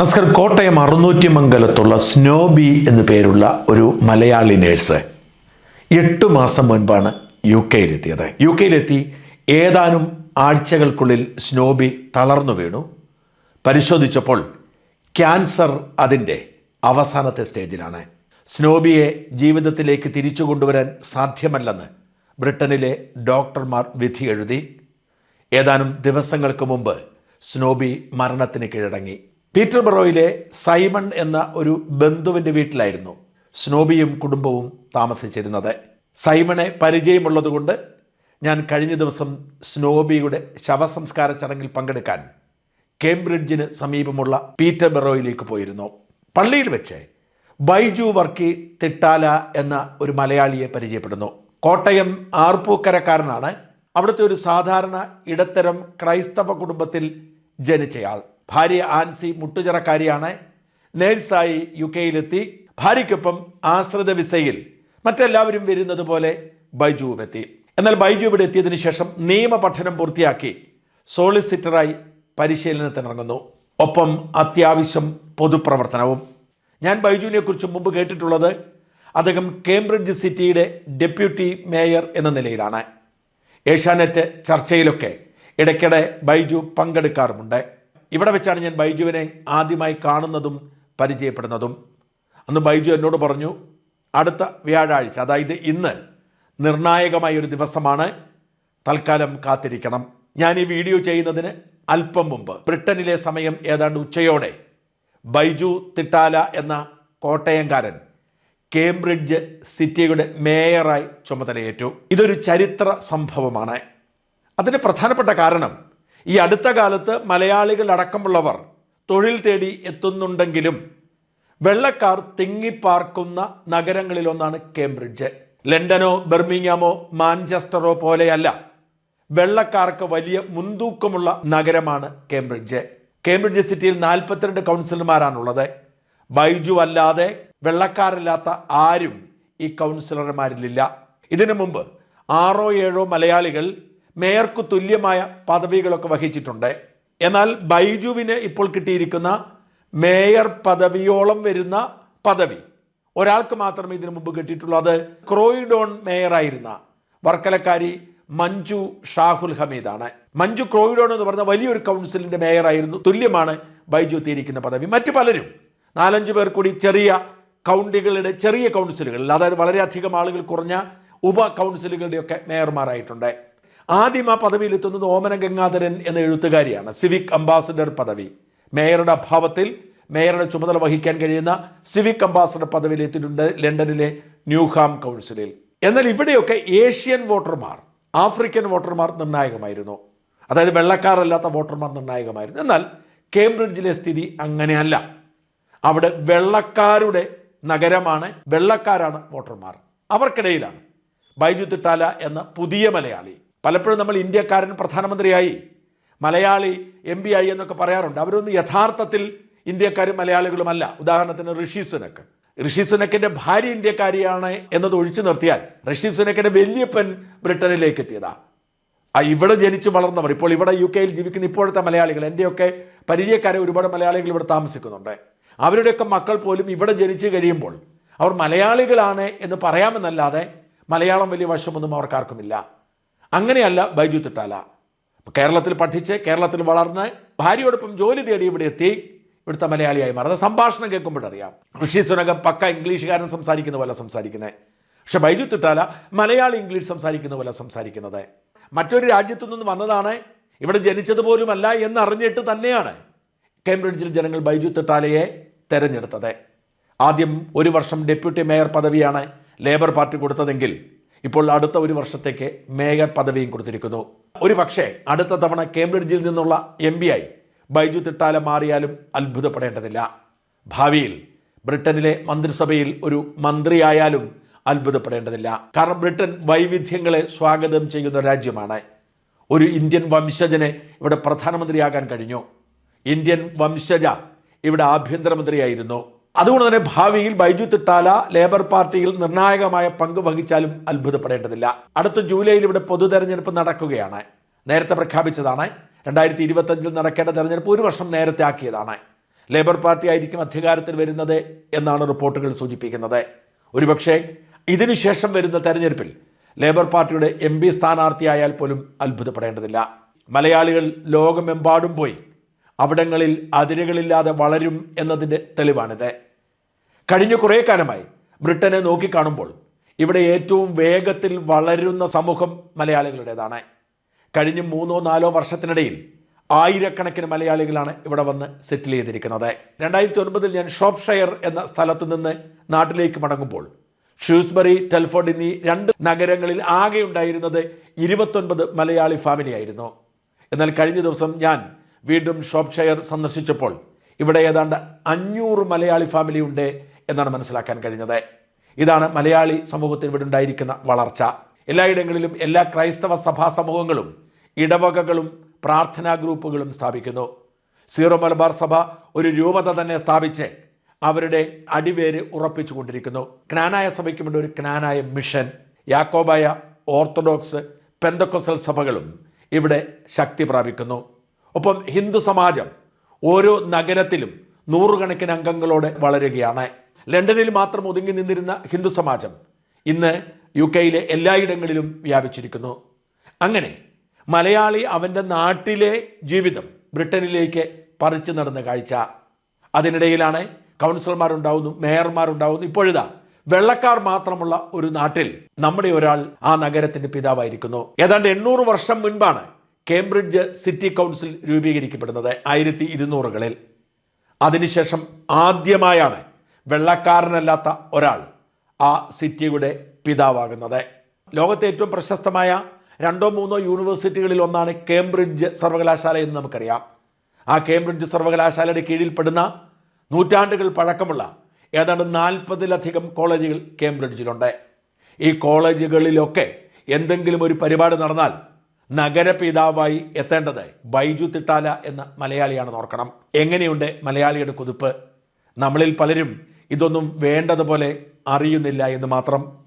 നമസ്കാരം. കോട്ടയം അറുന്നൂറ്റി മംഗലത്തുള്ള സ്നോബി എന്നു പേരുള്ള ഒരു മലയാളി നേഴ്സ് എട്ട് മാസം മുൻപാണ് യു കെയിലെത്തിയത്. യു കെയിലെത്തി ഏതാനും ആഴ്ചകൾക്കുള്ളിൽ സ്നോബി തളർന്നു വീണു. പരിശോധിച്ചപ്പോൾ ക്യാൻസർ അതിന്റെ അവസാനത്തെ സ്റ്റേജിലാണ്. സ്നോബിയെ ജീവിതത്തിലേക്ക് തിരിച്ചു കൊണ്ടുവരാൻ സാധ്യമല്ലെന്ന് ബ്രിട്ടനിലെ ഡോക്ടർമാർ വിധി എഴുതി ഏതാനും ദിവസങ്ങൾക്ക് മുമ്പ് സ്നോബി മരണത്തിന് കീഴടങ്ങി. പീറ്റർബറോയിലെ സൈമൺ എന്ന ഒരു ബന്ധുവിന്റെ വീട്ടിലായിരുന്നു സ്നോബിയും കുടുംബവും താമസിച്ചിരുന്നത്. സൈമണെ പരിചയമുള്ളതുകൊണ്ട് ഞാൻ കഴിഞ്ഞ ദിവസം സ്നോബിയുടെ ശവസംസ്കാര ചടങ്ങിൽ പങ്കെടുക്കാൻ കേംബ്രിഡ്ജിന് സമീപമുള്ള പീറ്റർ പീറ്റർബറോയിലേക്ക് പോയിരുന്നു. പള്ളിയിൽ വെച്ച് ബൈജു വർക്കി തിട്ടാല എന്ന ഒരു മലയാളിയെ പരിചയപ്പെടുന്നു. കോട്ടയം ആർപ്പൂക്കരക്കാരനാണ്. അവിടുത്തെ ഒരു സാധാരണ ഇടത്തരം ക്രൈസ്തവ കുടുംബത്തിൽ ജനിച്ചയാൾ. ഭാര്യ ആൻസി മുട്ടുചിറക്കാരിയാണ്. നേഴ്സായി യു കെയിലെത്തി ഭാര്യയ്ക്കൊപ്പം ആശ്രിത വിസയിൽ മറ്റെല്ലാവരും വരുന്നത് പോലെ ബൈജുവും എത്തി എന്നാൽ ബൈജു ഇവിടെ എത്തിയതിനു ശേഷം നിയമ പഠനം പൂർത്തിയാക്കി സോളിസിറ്ററായി പരിശീലനത്തിനിറങ്ങുന്നു. ഒപ്പം അത്യാവശ്യം പൊതുപ്രവർത്തനവും. ഞാൻ ബൈജുവിനെ കുറിച്ച് മുമ്പ് കേട്ടിട്ടുള്ളത് അദ്ദേഹം കേംബ്രിഡ്ജ് സിറ്റിയുടെ ഡെപ്യൂട്ടി മേയർ എന്ന നിലയിലാണ്. ഏഷ്യാനെറ്റ് ചർച്ചയിലൊക്കെ ഇടയ്ക്കിടെ ബൈജു പങ്കെടുക്കാറുമുണ്ട്. ഇവിടെ വെച്ചാണ് ഞാൻ ബൈജുവിനെ ആദ്യമായി കാണുന്നതും പരിചയപ്പെടുന്നതും. അന്ന് ബൈജു എന്നോട് പറഞ്ഞു അടുത്ത വ്യാഴാഴ്ച അതായത് ഇന്ന് നിർണായകമായ ഒരു ദിവസമാണ്. തൽക്കാലം കാത്തിരിക്കണം. ഞാൻ ഈ വീഡിയോ ചെയ്യുന്നതിന് അല്പം മുമ്പ് ബ്രിട്ടനിലെ സമയം ഏതാണ്ട് ഉച്ചയോടെ ബൈജു തിട്ടാല എന്ന കോട്ടയംകാരൻ കേംബ്രിഡ്ജ് സിറ്റിയുടെ മേയറായി ചുമതലയേറ്റു. ഇതൊരു ചരിത്ര സംഭവമാണ്. അതിന് പ്രധാനപ്പെട്ട കാരണം ഈ അടുത്ത കാലത്ത് മലയാളികൾ അടക്കമുള്ളവർ തൊഴിൽ തേടി എത്തുന്നുണ്ടെങ്കിലും വെള്ളക്കാർ തിങ്ങിപ്പാർക്കുന്ന നഗരങ്ങളിലൊന്നാണ് കേംബ്രിഡ്ജ്. ലണ്ടനോ ബെർമിങ്ങാമോ മാഞ്ചസ്റ്ററോ പോലെയല്ല. വെള്ളക്കാർക്ക് വലിയ മുൻതൂക്കമുള്ള നഗരമാണ് കേംബ്രിഡ്ജ്. കേംബ്രിഡ്ജ് സിറ്റിയിൽ നാൽപ്പത്തിരണ്ട് കൗൺസിലർമാരാണുള്ളത്. ബൈജു അല്ലാതെ വെള്ളക്കാരില്ലാത്ത ആരും ഈ കൗൺസിലർമാരിലില്ല. ഇതിനു മുമ്പ് ആറോ ഏഴോ മലയാളികൾ മേയർക്ക് തുല്യമായ പദവികളൊക്കെ വഹിച്ചിട്ടുണ്ട്. എന്നാൽ ബൈജുവിന് ഇപ്പോൾ കിട്ടിയിരിക്കുന്ന മേയർ പദവിയോളം വരുന്ന പദവി. ഒരാൾക്ക് മാത്രമേ ഇതിനു മുമ്പ് കിട്ടിയിട്ടുള്ളൂ. അത് ക്രോയിഡോൺ മേയറായിരുന്ന വർക്കലക്കാരി മഞ്ജു ഷാഹുൽ ഹമീദാണ്. മഞ്ജു ക്രോയിഡോൺ എന്ന് പറഞ്ഞ വലിയൊരു കൗൺസിലിന്റെ മേയറായിരുന്നു. തുല്യമാണ് ബൈജു എത്തിയിരിക്കുന്ന പദവി. മറ്റു പലരും നാലഞ്ച് പേർ കൂടി ചെറിയ കൗണ്ടികളുടെ ചെറിയ കൗൺസിലുകളിൽ അതായത് വളരെയധികം ആളുകൾ കുറഞ്ഞ ഉപ കൗൺസിലുകളുടെയൊക്കെ മേയർമാരായിട്ടുണ്ട്. ആദ്യം ആ പദവിയിലെത്തുന്നത് ഓമന ഗംഗാധരൻ എന്ന എഴുത്തുകാരിയാണ് സിവിക് അംബാസഡർ പദവി. മേയറുടെ അഭാവത്തിൽ മേയറുടെ ചുമതല വഹിക്കാൻ കഴിയുന്ന സിവിക് അംബാസഡർ പദവിയിൽ എത്തിയിട്ടുണ്ട് ലണ്ടനിലെ ന്യൂഹാം കൗൺസിലിൽ. എന്നാൽ ഇവിടെയൊക്കെ ഏഷ്യൻ വോട്ടർമാർ ആഫ്രിക്കൻ വോട്ടർമാർ നിർണായകമായിരുന്നു. അതായത് വെള്ളക്കാരല്ലാത്ത വോട്ടർമാർ നിർണായകമായിരുന്നു. എന്നാൽ കേംബ്രിഡ്ജിലെ സ്ഥിതി അങ്ങനെയല്ല. അവിടെ വെള്ളക്കാരുടെ നഗരമാണ് വെള്ളക്കാരാണ് വോട്ടർമാർ. അവർക്കിടയിലാണ് ബൈജു തിട്ടാല എന്ന പുതിയ മലയാളി. പലപ്പോഴും നമ്മൾ ഇന്ത്യക്കാരൻ പ്രധാനമന്ത്രിയായി മലയാളി എം പി ആയി എന്നൊക്കെ പറയാറുണ്ട്. അവരൊന്നും യഥാർത്ഥത്തിൽ ഇന്ത്യക്കാരും മലയാളികളുമല്ല. ഉദാഹരണത്തിന് ഋഷി സുനക്ക് ഋഷി സുനക്കിന്റെ ഭാര്യ ഇന്ത്യക്കാരിയാണ് എന്നത് ഒഴിച്ചു നിർത്തിയാൽ ഋഷി സുനക്കിന്റെ വലിയപ്പൻ ബ്രിട്ടനിലേക്ക് എത്തിയതാ ആ ഇവിടെ ജനിച്ചു വളർന്നവർ ഇപ്പോൾ ഇവിടെ യു കെയിൽ ജീവിക്കുന്ന ഇപ്പോഴത്തെ മലയാളികൾ എന്റെയൊക്കെ പരിചയക്കാരെ ഒരുപാട് മലയാളികൾ ഇവിടെ താമസിക്കുന്നുണ്ട്. അവരുടെയൊക്കെ മക്കൾ പോലും ഇവിടെ ജനിച്ചു കഴിയുമ്പോൾ അവർ മലയാളികളാണ് എന്ന് പറയാമെന്നല്ലാതെ മലയാളം വലിയ വശമൊന്നും അവർക്കാർക്കുമില്ല. അങ്ങനെയല്ല ബൈജു തിട്ടാല കേരളത്തിൽ പഠിച്ച് കേരളത്തിൽ വളർന്ന് ഭാര്യയോടൊപ്പം ജോലി തേടി ഇവിടെ എത്തി. ഇവിടുത്തെ മലയാളിയായി മാറുന്നത് സംഭാഷണം കേൾക്കുമ്പോഴറിയാം ഋഷി സുനകം പക്ക ഇംഗ്ലീഷുകാരൻ സംസാരിക്കുന്ന പോലെ സംസാരിക്കുന്നത് പക്ഷെ ബൈജു തിട്ടാല മലയാളി ഇംഗ്ലീഷ് സംസാരിക്കുന്ന പോലെ സംസാരിക്കുന്നത്. മറ്റൊരു രാജ്യത്തു നിന്ന് വന്നതാണ്. ഇവിടെ ജനിച്ചതുപോലുമല്ല എന്നറിഞ്ഞിട്ട് തന്നെയാണ് കേംബ്രിഡ്ജിൽ ജനങ്ങൾ ബൈജു തിട്ടാലയെ തെരഞ്ഞെടുത്തത്. ആദ്യം ഒരു വർഷം ഡെപ്യൂട്ടി മേയർ പദവിയാണ് ലേബർ പാർട്ടി കൊടുത്തതെങ്കിൽ ഇപ്പോൾ അടുത്ത ഒരു വർഷത്തേക്ക് മേയർ പദവിയും കൊടുത്തിരിക്കുന്നു. ഒരു പക്ഷേ അടുത്ത തവണ കേംബ്രിഡ്ജിൽ നിന്നുള്ള എം പി ആയി ബൈജു തിട്ടാല മാറിയാലും അത്ഭുതപ്പെടേണ്ടതില്ല. ഭാവിയിൽ ബ്രിട്ടനിലെ മന്ത്രിസഭയിൽ ഒരു മന്ത്രിയായാലും അത്ഭുതപ്പെടേണ്ടതില്ല. കാരണം ബ്രിട്ടൻ വൈവിധ്യങ്ങളെ സ്വാഗതം ചെയ്യുന്ന രാജ്യമാണ്. ഒരു ഇന്ത്യൻ വംശജനെ ഇവിടെ പ്രധാനമന്ത്രിയാകാൻ കഴിഞ്ഞു. ഇന്ത്യൻ വംശജ ഇവിടെ ആഭ്യന്തരമന്ത്രിയായിരുന്നു. അതുകൊണ്ട് തന്നെ ഭാവിയിൽ ബൈജു തിട്ടാല ലേബർ പാർട്ടിയിൽ നിർണായകമായ പങ്ക് വഹിച്ചാലും അത്ഭുതപ്പെടേണ്ടതില്ല. അടുത്ത ജൂലൈയിൽ ഇവിടെ പൊതു തെരഞ്ഞെടുപ്പ് നടക്കുകയാണ്. നേരത്തെ പ്രഖ്യാപിച്ചതാണ്. രണ്ടായിരത്തി ഇരുപത്തഞ്ചിൽ നടക്കേണ്ട തെരഞ്ഞെടുപ്പ് ഒരു വർഷം നേരത്തെ ആക്കിയതാണ്. ലേബർ പാർട്ടി ആയിരിക്കും അധികാരത്തിൽ വരുന്നത് എന്നാണ് റിപ്പോർട്ടുകൾ സൂചിപ്പിക്കുന്നത്. ഒരുപക്ഷെ ഇതിനുശേഷം വരുന്ന തെരഞ്ഞെടുപ്പിൽ ലേബർ പാർട്ടിയുടെ എം പി സ്ഥാനാർത്ഥിയായാൽ പോലും അത്ഭുതപ്പെടേണ്ടതില്ല. മലയാളികൾ ലോകമെമ്പാടും പോയി അവിടങ്ങളിൽ അതിരുകളില്ലാതെ വളരും എന്നതിന്റെ തെളിവാണിത്. കഴിഞ്ഞ കുറേ കാലമായി ബ്രിട്ടനെ നോക്കിക്കാണുമ്പോൾ ഇവിടെ ഏറ്റവും വേഗത്തിൽ വളരുന്ന സമൂഹം മലയാളികളുടേതാണ്. കഴിഞ്ഞ മൂന്നോ നാലോ വർഷത്തിനിടയിൽ ആയിരക്കണക്കിന് മലയാളികളാണ് ഇവിടെ വന്ന് സെറ്റിൽ ചെയ്തിരിക്കുന്നത്. രണ്ടായിരത്തി ഒൻപതിൽ ഞാൻ ഷോപ്ഷെയർ എന്ന സ്ഥലത്ത് നിന്ന് നാട്ടിലേക്ക് മടങ്ങുമ്പോൾ ഷൂസ്ബറി ടെൽഫോർഡ് എന്നീ രണ്ട് നഗരങ്ങളിൽ ആകെ ഉണ്ടായിരുന്നത് ഇരുപത്തൊൻപത് മലയാളി ഫാമിലി ആയിരുന്നു എന്നാൽ കഴിഞ്ഞ ദിവസം ഞാൻ വീണ്ടും ഷോപ്ഷയർ സന്ദർശിച്ചപ്പോൾ ഇവിടെ ഏതാണ്ട് അഞ്ഞൂറ് മലയാളി ഫാമിലി ഉണ്ട് എന്നാണ് മനസ്സിലാക്കാൻ കഴിഞ്ഞത്. ഇതാണ് മലയാളി സമൂഹത്തിന് ഇവിടെ ഉണ്ടായിരിക്കുന്ന വളർച്ച. എല്ലായിടങ്ങളിലും എല്ലാ ക്രൈസ്തവ സഭാ സമൂഹങ്ങളും ഇടവകകളും പ്രാർത്ഥനാ ഗ്രൂപ്പുകളും സ്ഥാപിക്കുന്നു. സീറോ മലബാർ സഭ ഒരു രൂപത തന്നെ സ്ഥാപിച്ച് അവരുടെ അടിവേര് ഉറപ്പിച്ചു കൊണ്ടിരിക്കുന്നു. ക്നാനായ സഭയ്ക്ക് വേണ്ടി ഒരു Knanaya mission Yakobaya orthodox Pentecostal സഭകളും ഇവിടെ ശക്തി പ്രാപിക്കുന്നു. ഒപ്പം ഹിന്ദു സമാജം ഓരോ നഗരത്തിലും നൂറുകണക്കിന് അംഗങ്ങളോടെ വളരുകയാണ്. ലണ്ടനിൽ മാത്രം ഒതുങ്ങി നിന്നിരുന്ന ഹിന്ദു സമാജം ഇന്ന് യു കെയിലെ എല്ലായിടങ്ങളിലും വ്യാപിച്ചിരിക്കുന്നു. അങ്ങനെ മലയാളി അവന്റെ നാട്ടിലെ ജീവിതം ബ്രിട്ടനിലേക്ക് പറിച്ചു നടന്ന കാഴ്ച. അതിനിടയിലാണ് കൗൺസിലർമാരുണ്ടാവുന്നു മേയർമാരുണ്ടാവുന്നു. ഇപ്പോഴിതാ വെള്ളക്കാർ മാത്രമുള്ള ഒരു നാട്ടിൽ നമ്മുടെ ഒരാൾ ആ നഗരത്തിന്റെ പിതാവായിരിക്കുന്നു. ഏതാണ്ട് എണ്ണൂറ് വർഷം മുൻപാണ് കേംബ്രിഡ്ജ് സിറ്റി കൗൺസിൽ രൂപീകരിക്കപ്പെടുന്നത് ആയിരത്തി ഇരുന്നൂറുകളിൽ. അതിനുശേഷം ആദ്യമായാണ് വെള്ളക്കാരനല്ലാത്ത ഒരാൾ ആ സിറ്റിയുടെ പിതാവാകുന്നത്. ലോകത്തെ ഏറ്റവും പ്രശസ്തമായ രണ്ടോ മൂന്നോ യൂണിവേഴ്സിറ്റികളിൽ ഒന്നാണ് കേംബ്രിഡ്ജ് സർവകലാശാല എന്ന് നമുക്കറിയാം. ആ കേംബ്രിഡ്ജ് സർവകലാശാലയുടെ കീഴിൽപ്പെടുന്ന നൂറ്റാണ്ടുകൾ പഴക്കമുള്ള ഏതാണ്ട് നാൽപ്പതിലധികം കോളേജുകൾ കേംബ്രിഡ്ജിലുണ്ട്. ഈ കോളേജുകളിലൊക്കെ എന്തെങ്കിലും ഒരു പരിപാടി നടന്നാൽ നഗരപിതാവായി എത്തേണ്ടത് ബൈജു തിട്ടാല എന്ന മലയാളിയാണെന്ന് ഓർക്കണം. എങ്ങനെയുണ്ട് മലയാളിയുടെ കുതിപ്പ്? നമ്മളിൽ പലരും ഇതൊന്നും വേണ്ടതുപോലെ അറിയുന്നില്ല എന്ന് മാത്രം